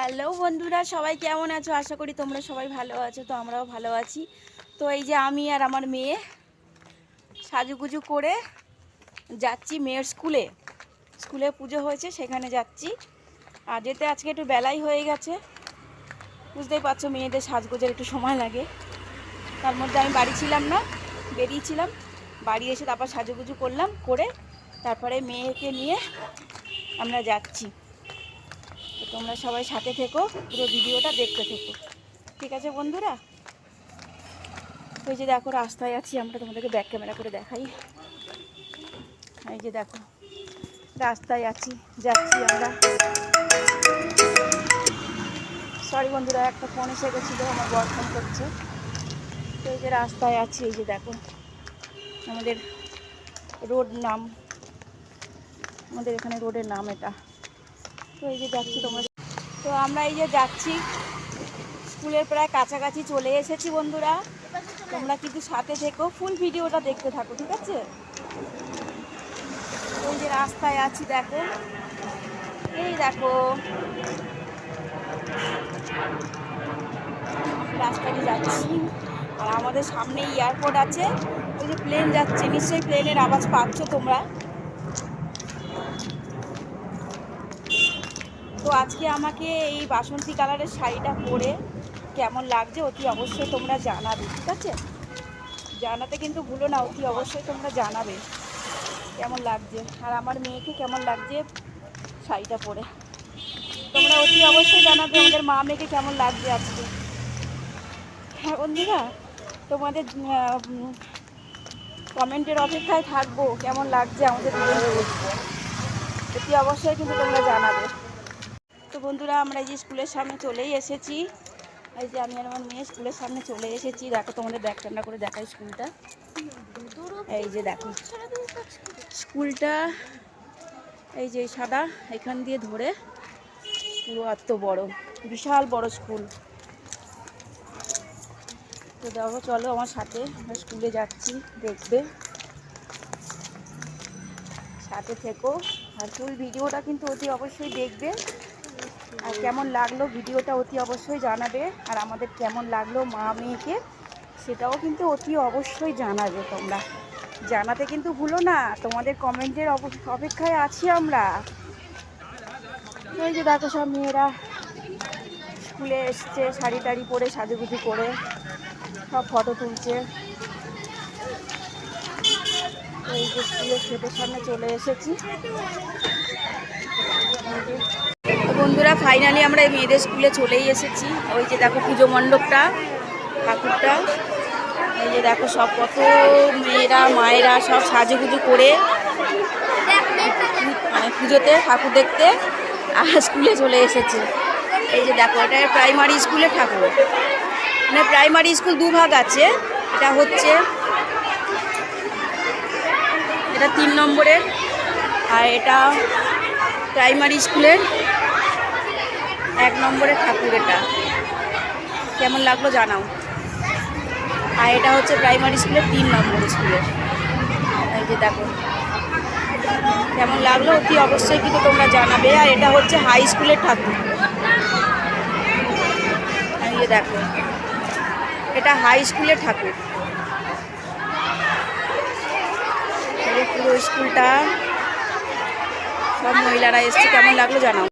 Hello বন্ধুরা, সবাই কেমন আছো? আশা করি তোমরা সবাই ভালো আছো, তো আমরাও ভালো আছি। তো এই যে আমি আর আমার মেয়ে সাজুগুজু করে যাচ্ছি মেয়ের স্কুলে। স্কুলে পুজো হয়েছে, সেখানে যাচ্ছি। আর যেতে আজকে একটু বেলাই হয়ে গেছে। বুঝতেই পারছ মেয়েদের সাজগোজের একটু সময় লাগে। তার মধ্যে আমি বাড়ি ছিলাম না, বেরিয়েছিলাম। বাড়ি এসে তারপর সাজুগুজু করলাম, করে তারপরে মেয়েকে নিয়ে আমরা যাচ্ছি। তোমরা সবাই সাথে থেকো, পুরো ভিডিওটা দেখতে থেকো। ঠিক আছে বন্ধুরা? ওই যে দেখো, রাস্তায় আছি, আমরা তোমাদেরকে ব্যাক ক্যামেরা করে দেখাই। এই যে দেখো, রাস্তায় আছি, যাচ্ছি আমরা। সরি বন্ধুরা, একটা ফোন এসে গেছিল, আমার বর ফোন করছে। তো এই যে রাস্তায় আছি, এই যে দেখো, আমাদের রোড নাম, আমাদের এখানে রোডের নাম এটা। তো এই যে যাচ্ছি তোমরা তো আমরা এই যে যাচ্ছি, স্কুলের প্রায় কাছাকাছি চলে এসেছি বন্ধুরা। তোমরা কিন্তু সাথে থেকো ফুল ভিডিওটা দেখতে থাকো, ঠিক আছে? ওই যে রাস্তায় আছি, দেখো। এই দেখো। রাস্তাটি যাচ্ছি। আর আমাদের সামনে এয়ারপোর্ট আছে। ওই যে প্লেন যাচ্ছে, নিশ্চয়ই প্লেনের আওয়াজ পাচ্ছ তোমরা। তো আজকে আমাকে এই বাসন্তী কালারের শাড়িটা পরে কেমন লাগছে অতি অবশ্যই তোমরা জানাবে, ঠিক আছে? জানাতে কিন্তু ভুলো না, অতি অবশ্যই তোমরা জানাবে কেমন লাগছে। আর আমার মেয়েকে কেমন লাগছে শাড়িটা পরে? তোমরা অতি অবশ্যই জানাবে আমাদের মা মেয়েকে কেমন লাগছে আজকে। হ্যাঁ বন্ধুরা, তোমাদের কমেন্টের অপেক্ষায় থাকব, কেমন লাগছে আমাদের। অতি অবশ্যই কিন্তু তোমরা জানাবে। তো বন্ধুরা, আমরা এই যে স্কুলের সামনে চলেই এসেছি। এই যে আমি আমার মেয়ে স্কুলের সামনে চলে এসেছি। দেখো তোমাদের ব্যাক ক্যামেরা করে দেখাই স্কুলটা। এই যে দেখো, স্কুলটা এই যে সাদা, এখান দিয়ে ধরে। পুরো এত বড়, বিশাল বড় স্কুল। তো দেখো, চলো আমার সাথে আমরা স্কুলে যাচ্ছি, দেখবে। সাথে থেকো। আর ফুল ভিডিওটা কিন্তু অতি অবশ্যই দেখবে। আর কেমন লাগল ভিডিওটা অতি অবশ্যই জানাবে। আর আমাদের কেমন লাগল মা মেয়েকে, সেটাও কিন্তু অতি অবশ্যই জানাবে তোমরা। জানাতে কিন্তু ভুলো না, তোমাদের কমেন্টের অপ- অপেক্ষায় আছি আমরা। এই যে দেখো সব মেয়েরা স্কুলে এসছে, শাড়ি টাড়ি পরে, সাজুগুজু করে, সব ফটো তুলছে। এই যে স্কুলের সামনে চলে এসেছি। বন্ধুরা ফাইনালি আমরা এই মেয়েদের স্কুলে চলেই এসেছি। ওই যে দেখো পুজো মণ্ডপটা, ঠাকুরটা। এই যে দেখো সব কত মেয়েরা, মায়েরা সব সাজুগুজু করে মানে পুজোতে, ঠাকুর দেখতে আর স্কুলে চলে এসেছে। এই যে দেখো, এটা প্রাইমারি স্কুলে ঠাকুর। মানে প্রাইমারি স্কুল দু ভাগ আছে। এটা হচ্ছে, এটা তিন নম্বরের আর এটা প্রাইমারি স্কুলের এক নম্বরের ঠাকুর এটা কেমন লাগল জানাও। আর এটা হচ্ছে প্রাইমারি স্কুলের তিন নম্বর স্কুলের এই যে দেখো। কেমন লাগল? অতি অবশ্যই কিন্তু তোমরা জানাবে। আর এটা হচ্ছে হাই স্কুলের ঠাকুর। এই যে দেখো। এটা হাই স্কুলের ঠাকুর। পুরো স্কুলটা সব মহিলারা এসছে। কেমন লাগল জানাও।